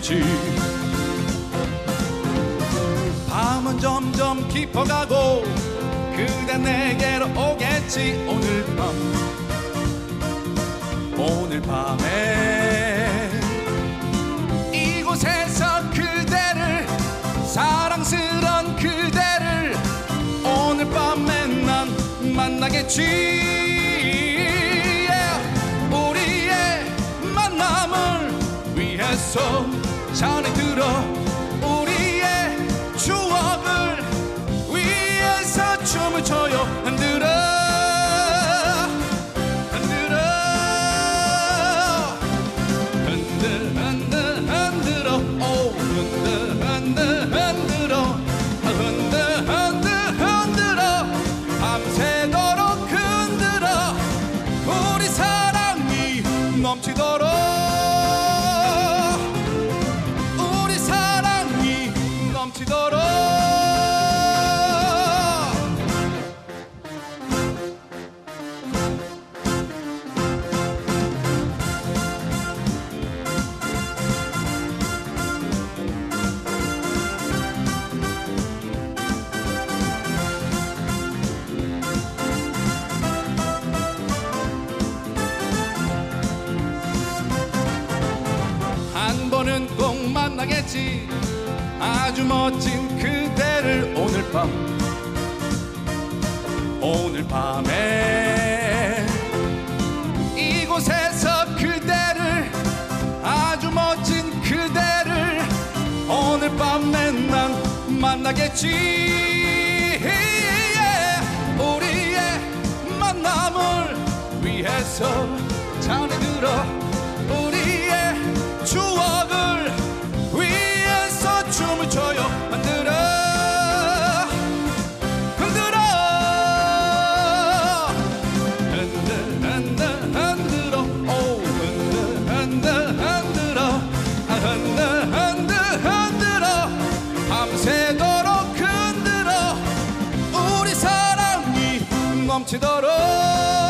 있지. 밤은 점점 깊어가고 그대 내게로 오겠지 오늘 밤. 오늘 밤에 이곳에서 그대를 사랑스런 그대를 오늘 밤에 난 만나겠지. 우리의 만남을 위해서. 잔을 들어 우리의 추억을 위해서 춤을 춰요. 있지 아주 멋진 그대를 오늘 밤 오늘 밤에 이곳에서 그대를 아주 멋진 그대를 오늘 밤엔 난 만나겠지. 우리의 만남을 위해서 te adorou.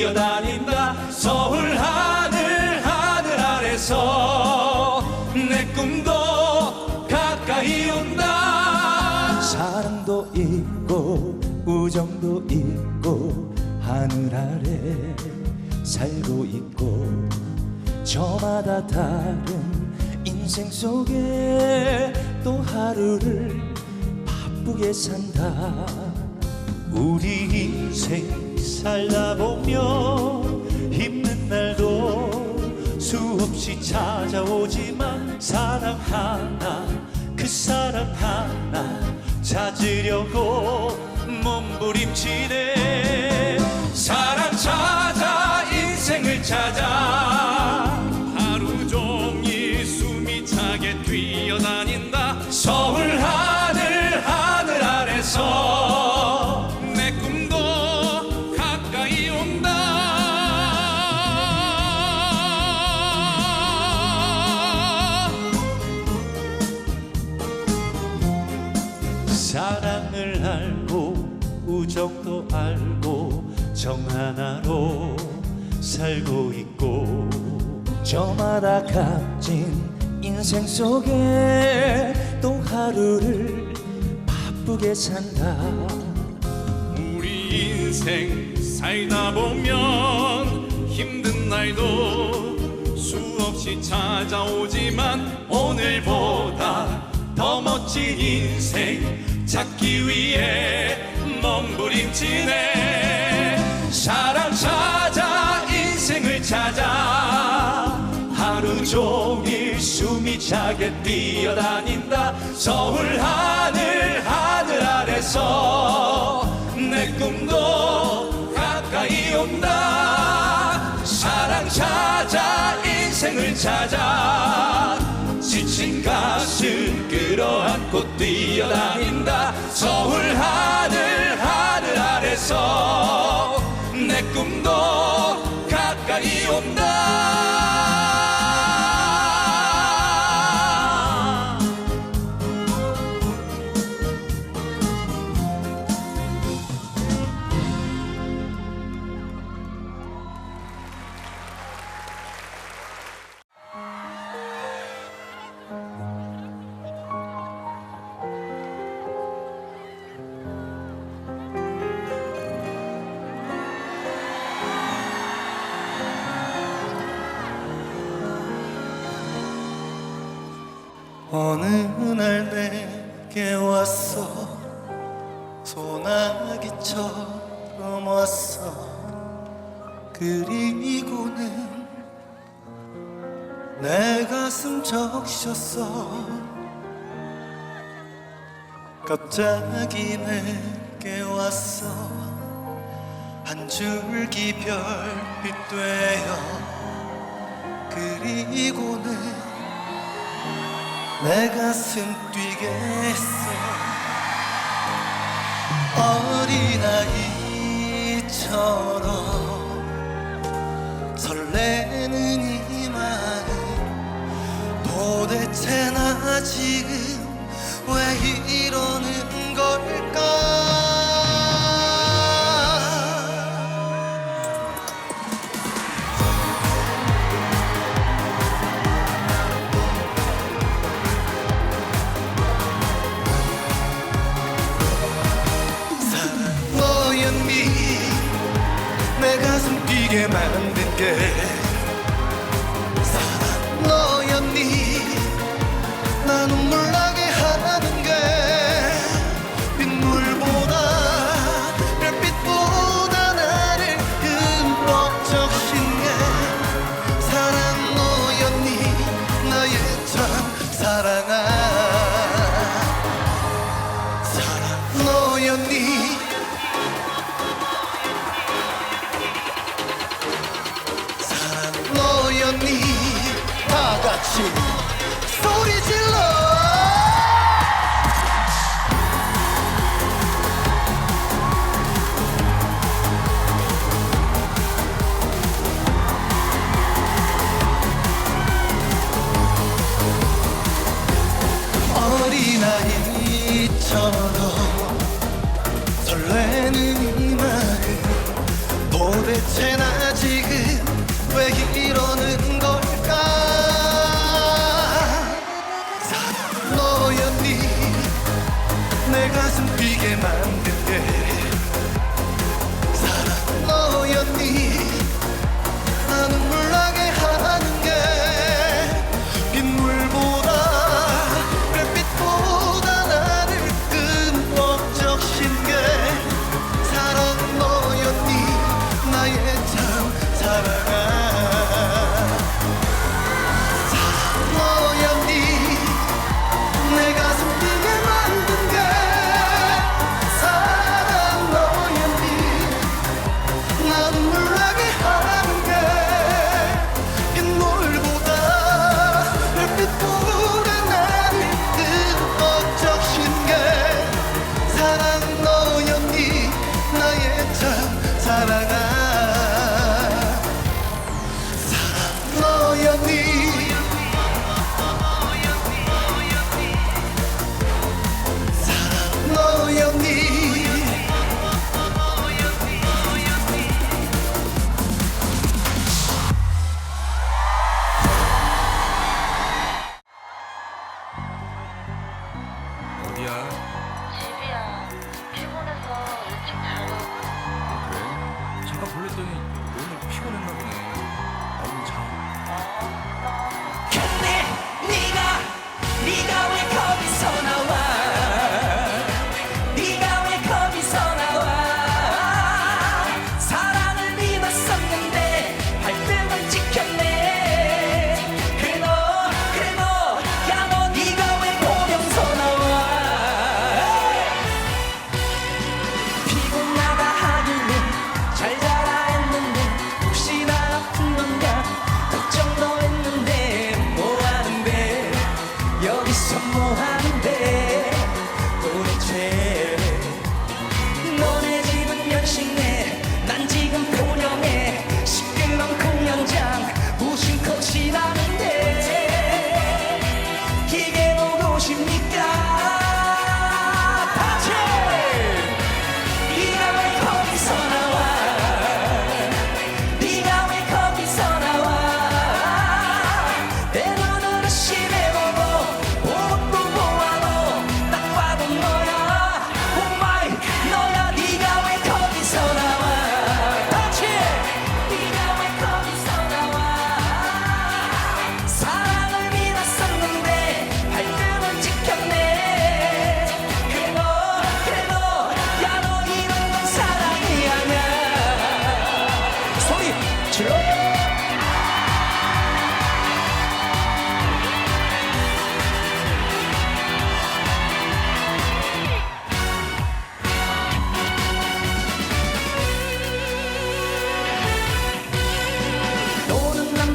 뛰어다닌다. 서울 하늘 하늘 아래서 내 꿈도 가까이 온다. 사랑도 있고 우정도 있고 하늘 아래 살고 있고 저마다 다른 인생 속에 또 하루를 바쁘게 산다. 우리 인생 살다 보면 힘든 날도 수없이 찾아오지만 사랑 하나 그 사랑 하나 찾으려고 몸부림치네. 사랑 저마다 값진 인생 속에 또 하루를 바쁘게 산다. 우리 인생 살다 보면 힘든 날도 수없이 찾아오지만 오늘보다 더 멋진 인생 찾기 위해 몸부림치네 숨이 차게 뛰어다닌다. 서울 하늘 하늘 아래서 내 꿈도 가까이 온다. 사랑 찾아 인생을 찾아 지친 가슴 끌어안고 뛰어다닌다. 서울 하늘 하늘 아래서 내 꿈도 가까이 온다 어느 날 내게 왔어. 소나기처럼 왔어. 그리고는 내 가슴 적셨어. 갑자기 내게 왔어. 한 줄기 별빛 되어. 그리고는 내 가슴 뛰게 했어. 어린아이처럼 설레는 이 마음 도대체 나 지금 왜 이러는 걸까 같이 소리 질러 집이야? 집이야. 피곤해서 일찍 자려고. 아, 그래? 잠깐 볼랬더니 오늘 피곤했나 보네. 얼른 자. 어.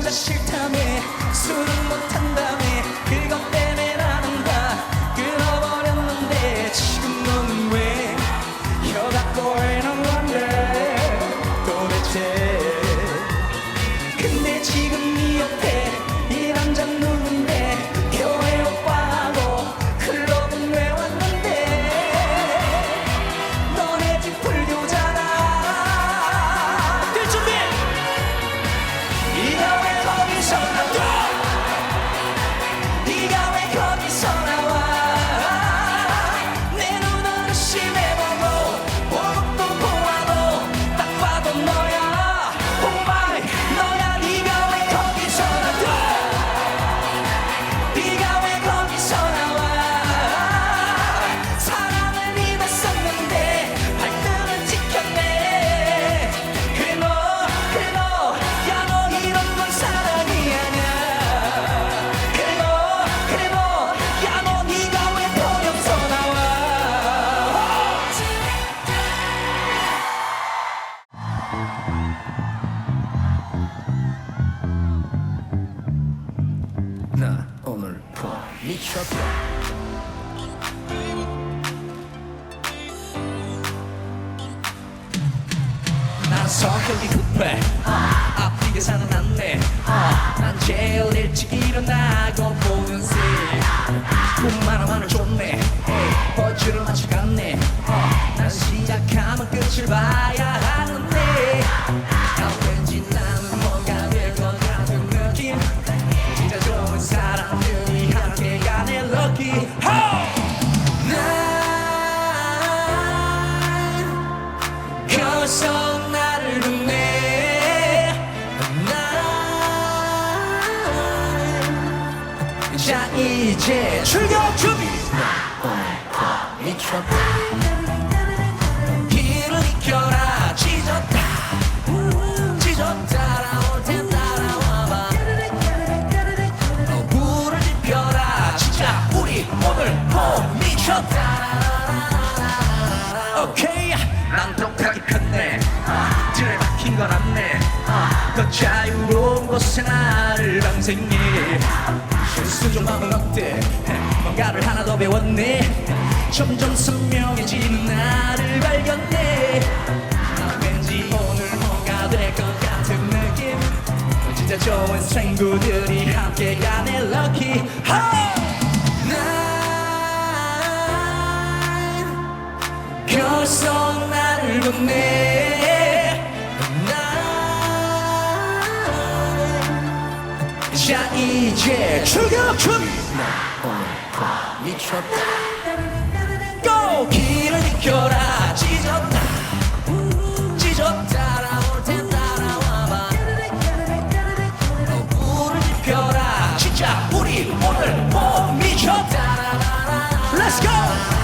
the shit baby. Ho! 난 거기서 나를 보내. 난 자, 이제 출격 준비. 미쳐봐. 오케이. 난 독하기 편해 틀에 박힌 건 없네. 더 자유로운 곳에 나를 방생해. 수정 마음은 어때? 뭔가를 하나 더 배웠네. 점점 선명해지는 나를 발견해. 난 왠지 오늘 뭐가 될 것 같은 느낌. 진짜 좋은 친구들이 함께 가네 lucky 난 결석 나를 난자 이제 출격 준비 미쳤다. 고! 길을 이겨라. 찢었다 찢었다. 나올 텐 따라와봐. 어, 불을 지펴라. 진짜 우리 오늘 봄 미쳤다. Let's go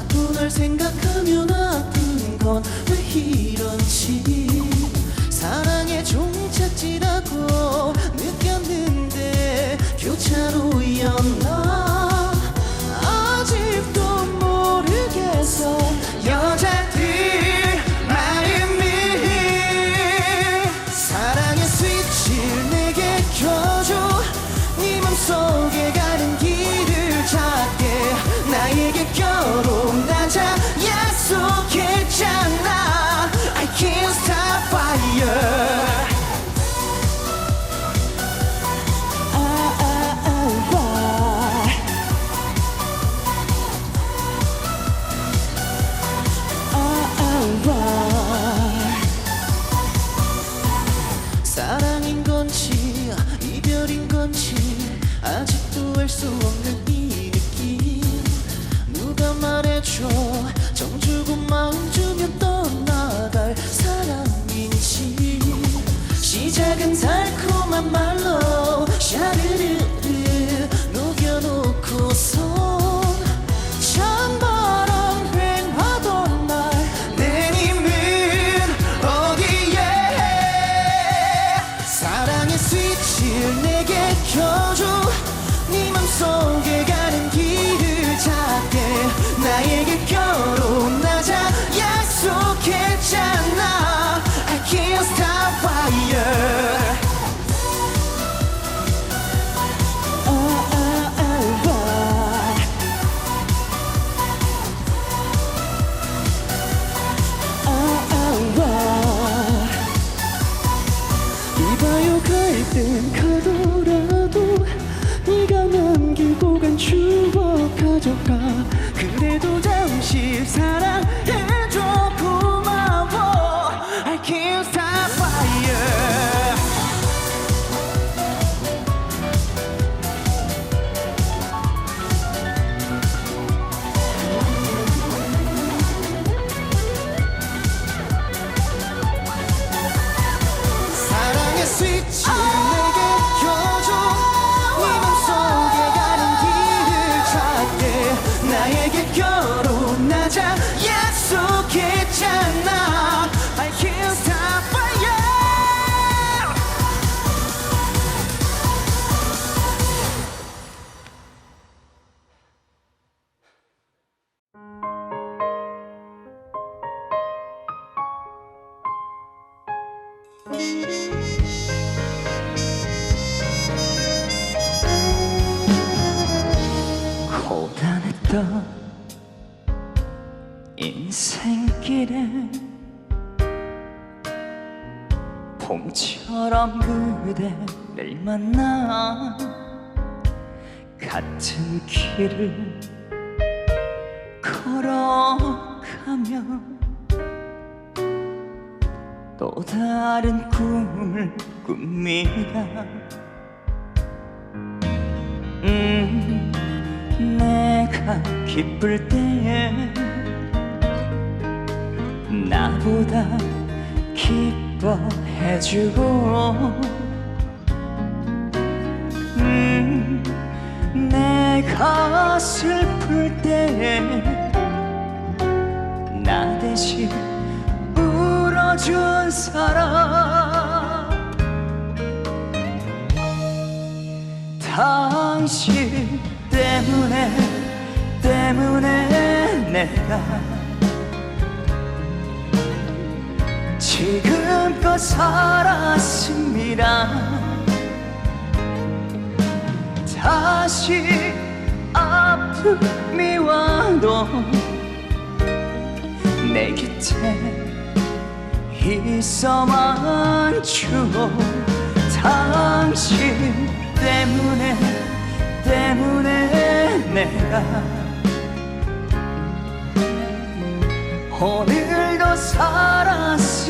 자꾸 널 생각하면 아픈 건 왜 이런지. 사랑의 종착지라고 느꼈는데 교차로였나 아직도 갈 땐 가더라도 네가 남기고 간 추억 가져가. 그래도 잠시 사랑 고단했던 인생길에 봄처럼 그대를 만나 같은 길을 걸어가며 또 다른 꿈을 꿉니다. 음, 내가 기쁠 때에 나보다 기뻐해주고. 음, 내가 슬플 때에 사람 당신 때문에 때문에 내가 지금껏 살았습니다. 다시 아픔이 와도 내 곁에 있어만 주고 당신 때문에 때문에 내가 오늘도 살았습니다.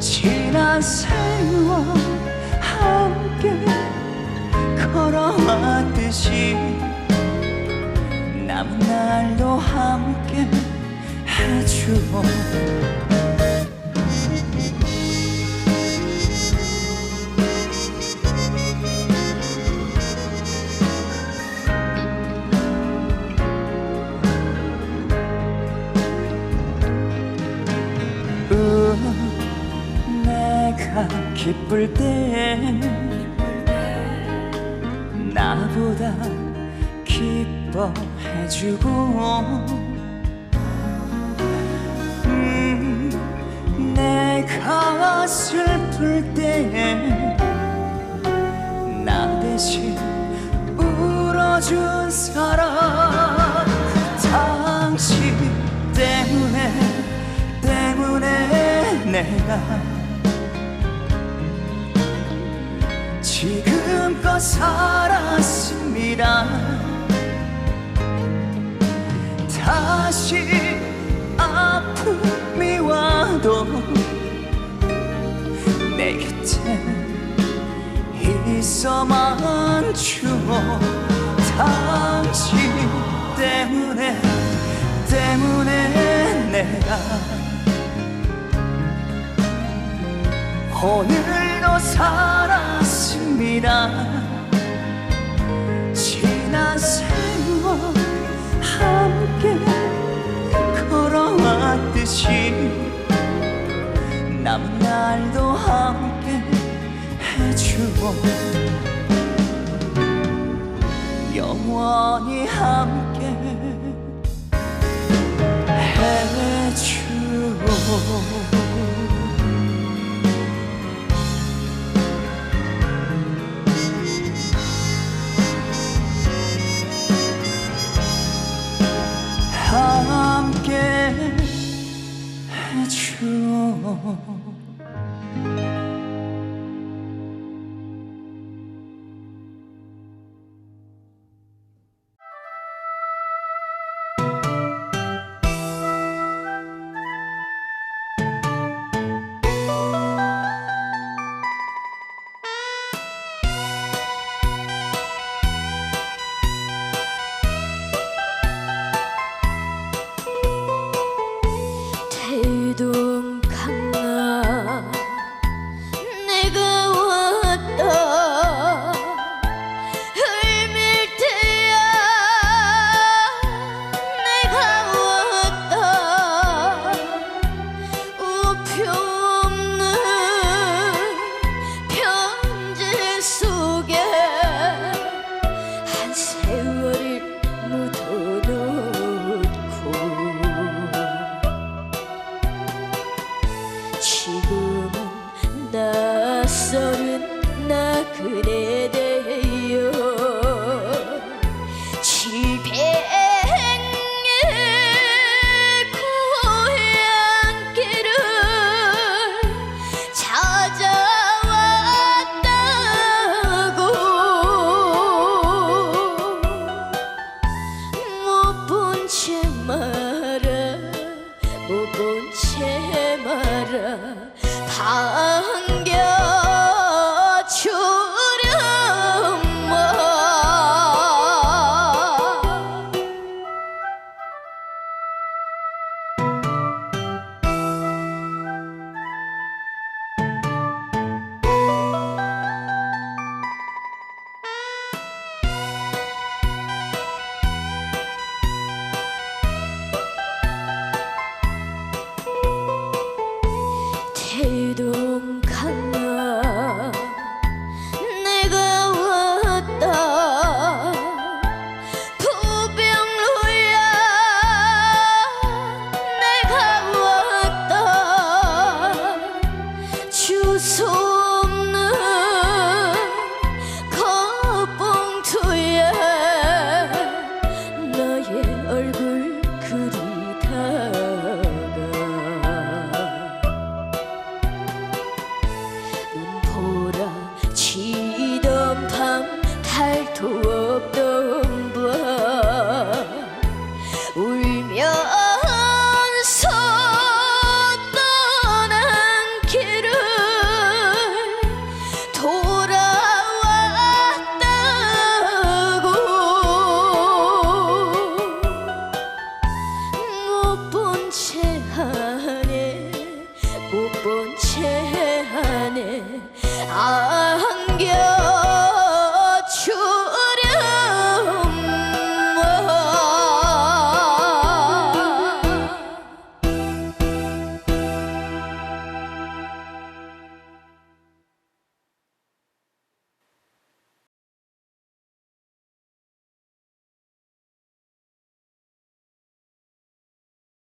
지난 세월 함께 걸어왔듯이 남은 날도 함께 해주고 음, 내가 기쁠 때 나보다 기뻐해주고 내가 슬플 때 나 대신 울어준 사람. 당신 때문에 때문에 내가 지금껏 살았습니다. 다시 아픔이 와도 내 곁에 있어만 주고 당신 때문에 때문에 내가 오늘도 살았습니다. 지난 세월 함께 걸어왔듯이 남은 날도 함께 해주고 영원히 함께 해